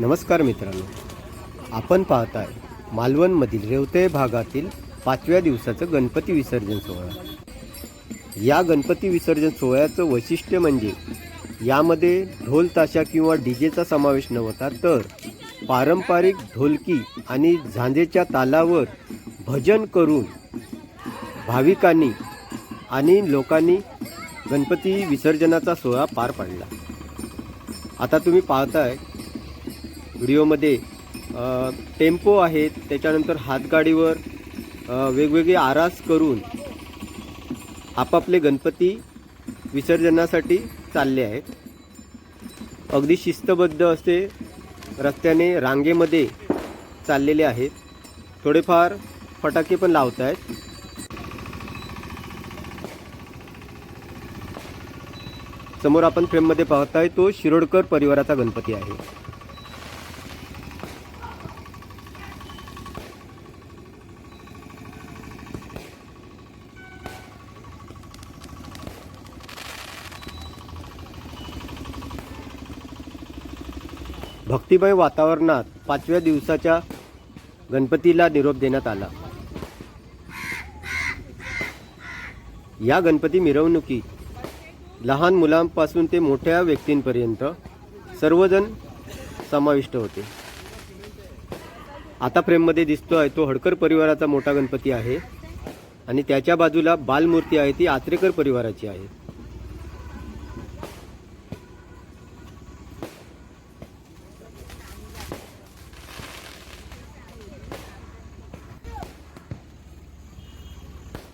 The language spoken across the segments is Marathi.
नमस्कार मित्रांनो. आपण पाहताय मालवणमधील रेवते भागातील पाचव्या दिवसाचं गणपती विसर्जन सोहळा. या गणपती विसर्जन सोहळ्याचं वैशिष्ट्य म्हणजे यामध्ये ढोल ताशा किंवा डीजेचा समावेश नव्हता तर पारंपरिक ढोलकी आणि झांजेच्या तालावर भजन करून भाविकांनी आणि लोकांनी गणपती विसर्जनाचा सोहळा पार पाडला. आता तुम्ही पाहताय व्हिडिओमध्ये टेम्पो आहेत त्याच्यानंतर हातगाडीवर वेगवेगळे आरास करून आपापले गणपती विसर्जनासाठी चालले आहेत. अगदी शिस्तबद्ध असे रस्त्याने रांगेमध्ये चाललेले आहेत. थोडेफार फटाके पण लावत आहेत समोर आपण फ्रेममध्ये पाहताय तो शिरोडकर परिवाराचा गणपती आहे. भक्तिमय वातावरणात पाचव्या दिवसाच्या गणपतीला निरोप देण्यात आला. या गणपती मिरवणुकीत लहान मुलांपासून ते मोठ्या व्यक्तींपर्यंत सर्वजण समाविष्ट होते. आता फ्रेममध्ये आहे तो हडकर परिवाराचा मोठा गणपती आहे आणि त्याच्या बाजूला बालमूर्ती आहे ती आत्रेकर परिवाराची आहे.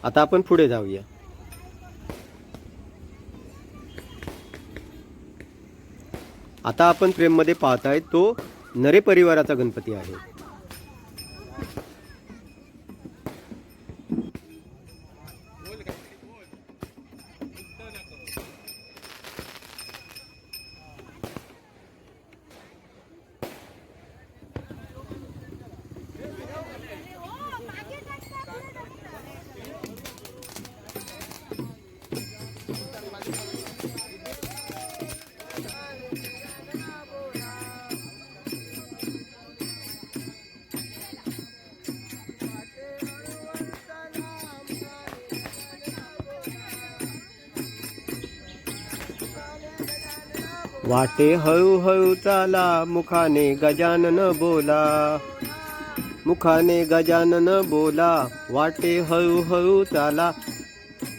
आता आपण पुढे जाऊया. आता आपण फ्रेममध्ये पाहताय तो नरे परिवाराचा गणपती आहे. वाटे हळूहळू चाला मुखाने गजानन बोला. मुखाने गजानन बोला वाटे हळूहळू चाला.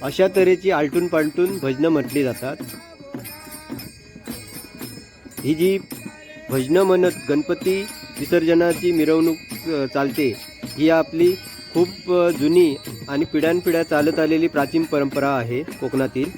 अशा तऱ्हेची आलटून पालटून भजनं म्हटली जातात. ही जी भजनं म्हणत गणपती विसर्जनाची मिरवणूक चालते ही आपली खूप जुनी आणि पिढ्यानपिढ्या चालत आलेली प्राचीन परंपरा आहे कोकणातील.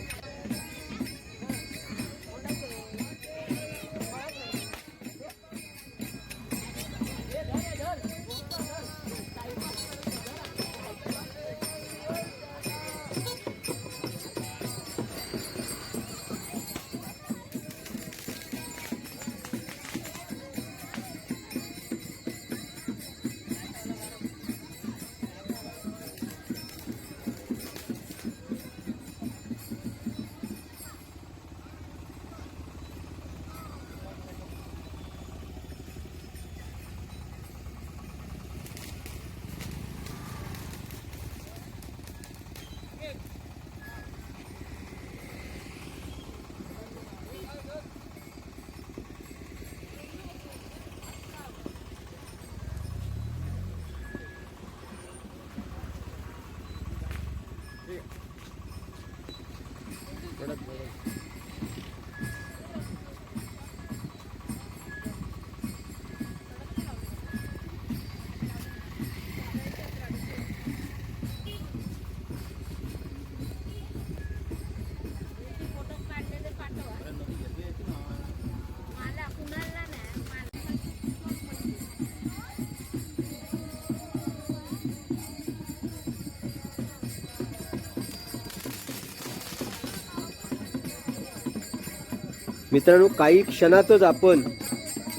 मित्रांनो काही क्षणातच आपण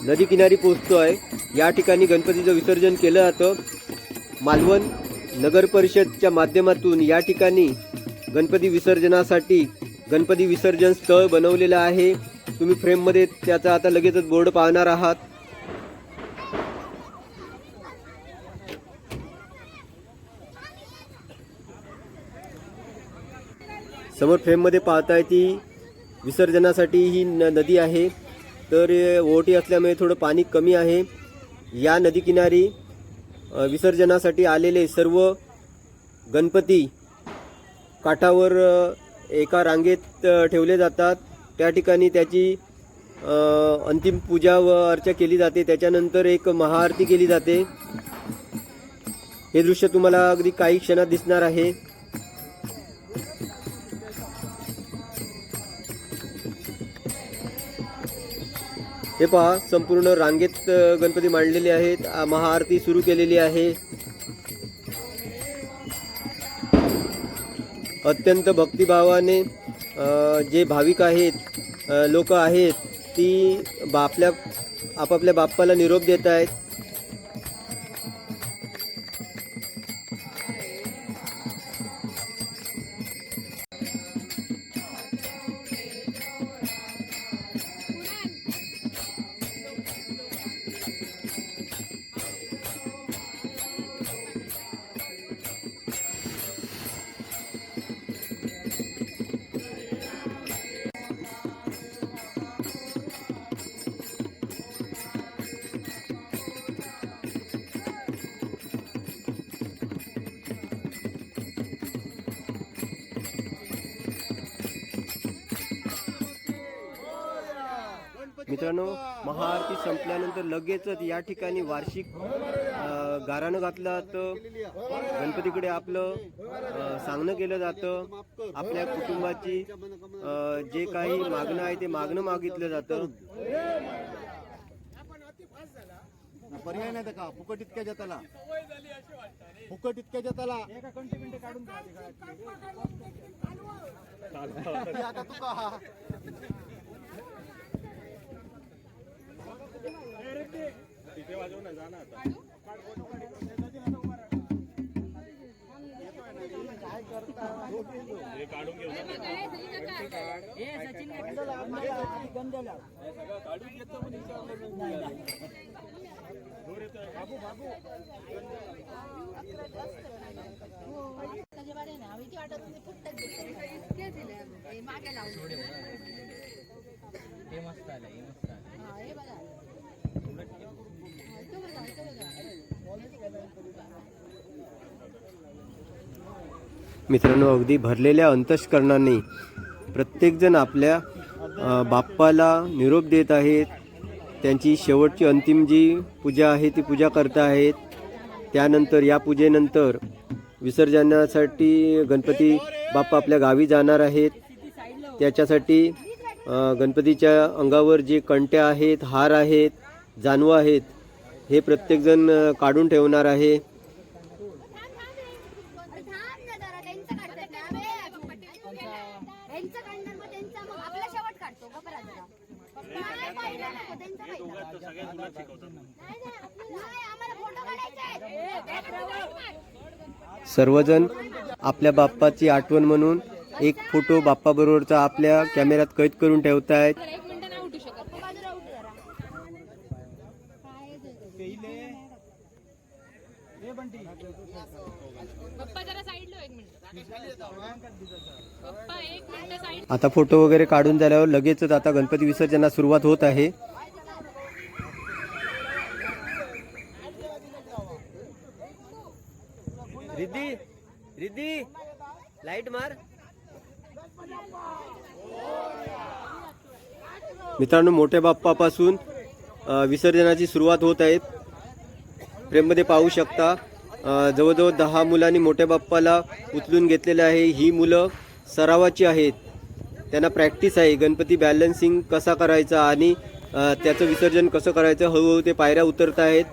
नदी किनारी पोचतो आहे. या ठिकाणी गणपतीचं विसर्जन केलं जातं. मालवण नगर परिषदच्या माध्यमातून या ठिकाणी गणपती विसर्जनासाठी गणपती विसर्जन स्थळ बनवलेलं आहे. तुम्ही फ्रेममध्ये त्याचा आता लगेचच बोर्ड पाहणार आहात. समोर फ्रेममध्ये पाहताय ती विसर्जनासाठी ही न नदी आहे. तर ओहोटी असल्यामुळे थोडं पाणी कमी आहे. या नदीकिनारी विसर्जनासाठी आलेले सर्व गणपती काठावर एका रांगेत ठेवले जातात. त्या ठिकाणी त्याची अंतिम पूजा व अर्चा केली जाते. त्याच्यानंतर एक महाआरती केली जाते. हे दृश्य तुम्हाला अगदी काही क्षणात दिसणार आहे. हे पहा संपूर्ण रांगेत गणपती मांडलेले आहेत. महाआरती सुरू केलेली आहे. अत्यंत भक्तिभावाने जे भाविक आहेत लोक आहेत ती बा- आपल्या आपापल्या बाप्पाला निरोप देत आहेत. मित्रांनो महाआरती संपल्यानंतर लगेचच या ठिकाणी वार्षिक गाराणं घातलं जातं. गणपतीकडे आपलं सांगणं केलं जातं. आपल्या कुटुंबाची जे काही मागणं आहे ते मागणं मागितलं जातं. पर्याय नाही का? फुकट इतक्या जताला. फुकट इतक्या जताला. आता तुका? त्याच्या बारे ना भीती वाटत होती फुटत काढून घेतो हे मागे लावून ते मस्त आलं हे मस्त हे बघा हा, इथं बघा इथं बघा मित्रांनो अगदी भरलेल्या अंतस्करणाने प्रत्येकजण आपल्या बाप्पाला निरोप देत आहेत. त्यांची शेवटची अंतिम जी पूजा आहे ती पूजा करत आहेत. त्यानंतर या पूजेनंतर विसर्जनासाठी गणपती बाप्पा आपल्या गावी जाणार आहेत. त्याच्यासाठी गणपतीच्या अंगावर जे कंट्या आहेत हार आहेत जानवं आहेत हे प्रत्येकजण काढून ठेवणार आहे. सर्वजण आपल्या बाप्पाची आठवण म्हणून एक फोटो बाप्पाबरोबरचा आपल्या कॅमेऱ्यात कैद करून ठेवतायत. आता फोटो वगैरे काढून झाल्यावर लगेचच आता गणपती विसर्जना सुरुवात होत आहे. रिद्धी रिद्धी लाइट मार. मित्रांनो मोठ्या बाप्पापासून विसर्जनाची सुरुवात होत आहे. फ्रेममध्ये पाहू शकता जवळजवळ दहा मुलांनी मोठ्या बाप्पाला उचलून घेतलेलं आहे. ही मुलं सरावाची आहेत. त्यांना प्रॅक्टिस आहे. गणपती बॅलन्सिंग कसा करायचा आणि त्याचं विसर्जन कसं करायचं हळूहळू ते पायऱ्या उतरत आहेत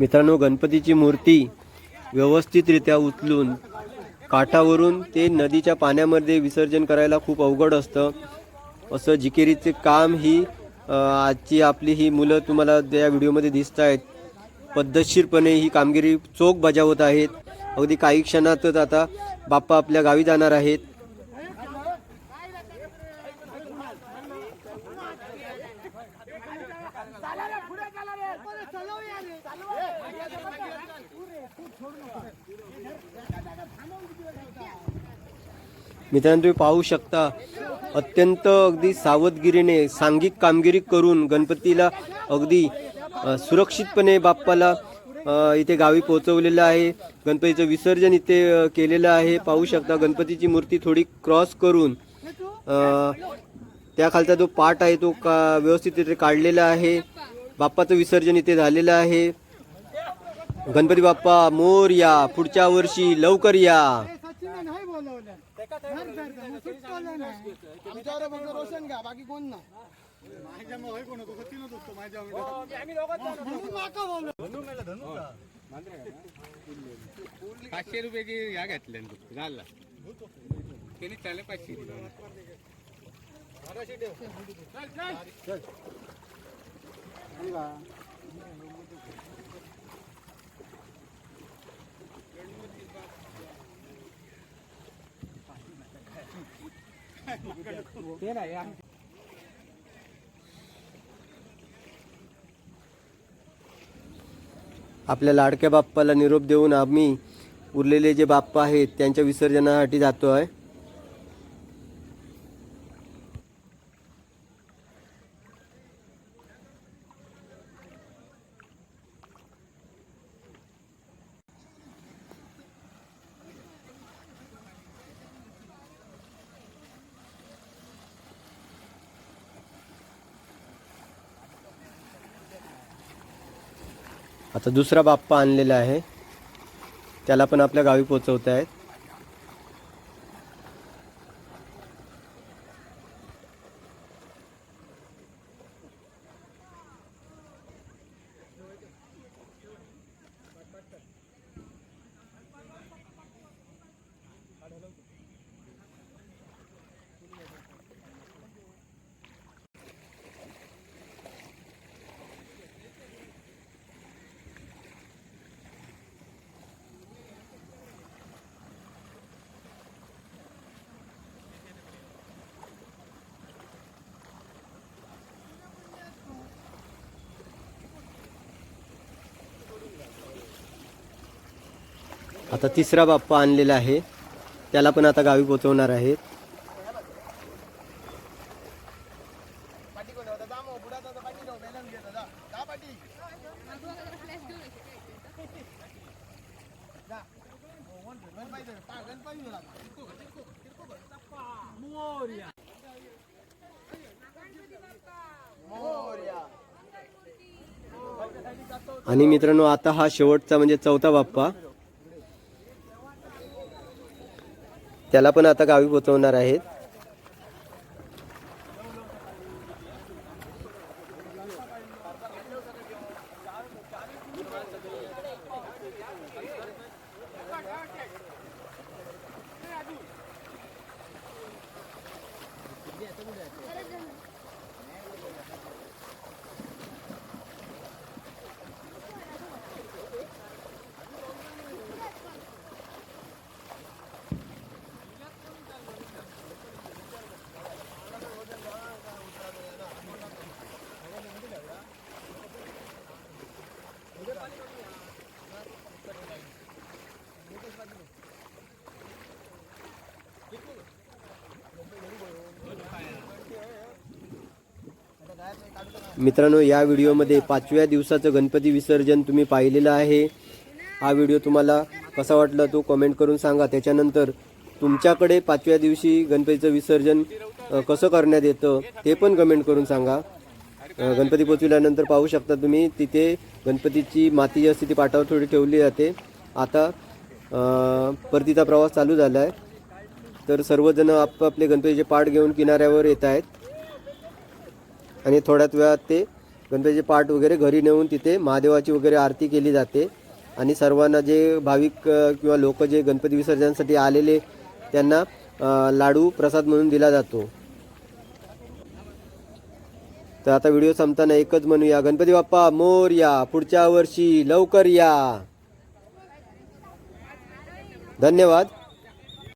मित्रांनो गणपतीची मूर्ती व्यवस्थितरित्या उचलून काठावरून ते नदीच्या पाण्यामध्ये विसर्जन करायला खूप अवघड असतं. असं जिकेरीचे काम ही आजची आपली ही मुलं तुम्हाला या व्हिडिओमध्ये दिसत आहेत. पद्धतशीरपणे ही कामगिरी चोख बजावत आहेत. अगदी काही क्षणातच आता बाप्पा आपल्या गावी जाणार आहेत. मित्रांनो तुम्ही पाहू शकता अत्यंत अगदी सावधगिरीने सांघिक कामगिरी करून गणपतीला अगदी सुरक्षितपणे बाप्पाला इथे गावी पोहोचवलेलं आहे. गणपतीचं विसर्जन इथे केलेलं आहे. पाहू शकता गणपतीची मूर्ती थोडी क्रॉस करून त्याखालचा त्या खालचा जो पाट आहे तो का व्यवस्थित इथे काढलेला आहे. बाप्पाचं विसर्जन इथे झालेलं आहे. गणपती बाप्पा मोर या पुढच्या वर्षी लवकर या. आमच्यावर फक्त रोशन घ्या बाकी कोण ना माझ्या मग कोण होतो सचिनच होतो माझ्या पाचशे. रुपयाची ह्या घेतल्या झाला त्यांनी चाले. पाचशे आपल्या लाडक्या बाप्पाला निरोप देऊन आम्ही उरलेले जे बाप्पा आहेत त्यांच्या विसर्जनासाठी जातो आहे आता दुसरा बाप्पा आणलेला आहे. त्याला पण आपल्या गावी पोचवत आहेत आता तिसरा बाप्पा आणलेला आहे. त्याला पण आता गावी पोचवणार आहेत. आणि मित्रांनो आता हा शेवटचा म्हणजे चौथा बाप्पा. त्याला पण आता गावी पोचवणार आहेत. मित्रांनो या व्हिडिओमध्ये पाचव्या दिवसाचं गणपती विसर्जन तुम्ही पाहिलेलं आहे. हा व्हिडिओ तुम्हाला कसा वाटला तो कमेंट करून सांगा. त्याच्यानंतर तुमच्याकडे पाचव्या दिवशी गणपतीचं विसर्जन कसं करण्यात येतं ते पण कमेंट करून सांगा. गणपती पोचविल्यानंतर पाहू शकता तुम्ही तिथे गणपतीची माती जी असते ती पाटावर थोडी ठेवली जाते. आता परतीचा प्रवास चालू झाला आहे तर सर्वजण आपापले गणपतीचे पाठ घेऊन किनाऱ्यावर येत आहेत. आणि थोड्याच वेळात ते गणपतीचे पाठ वगैरे घरी नेऊन तिथे महादेवाची वगैरे आरती केली जाते. आणि सर्वांना जे भाविक किंवा लोक जे गणपती विसर्जनासाठी आलेले त्यांना लाडू प्रसाद म्हणून दिला जातो. तर आता व्हिडिओ संपताना एकच म्हणूया. गणपती बाप्पा मोर या. पुढच्या वर्षी लवकर या. धन्यवाद.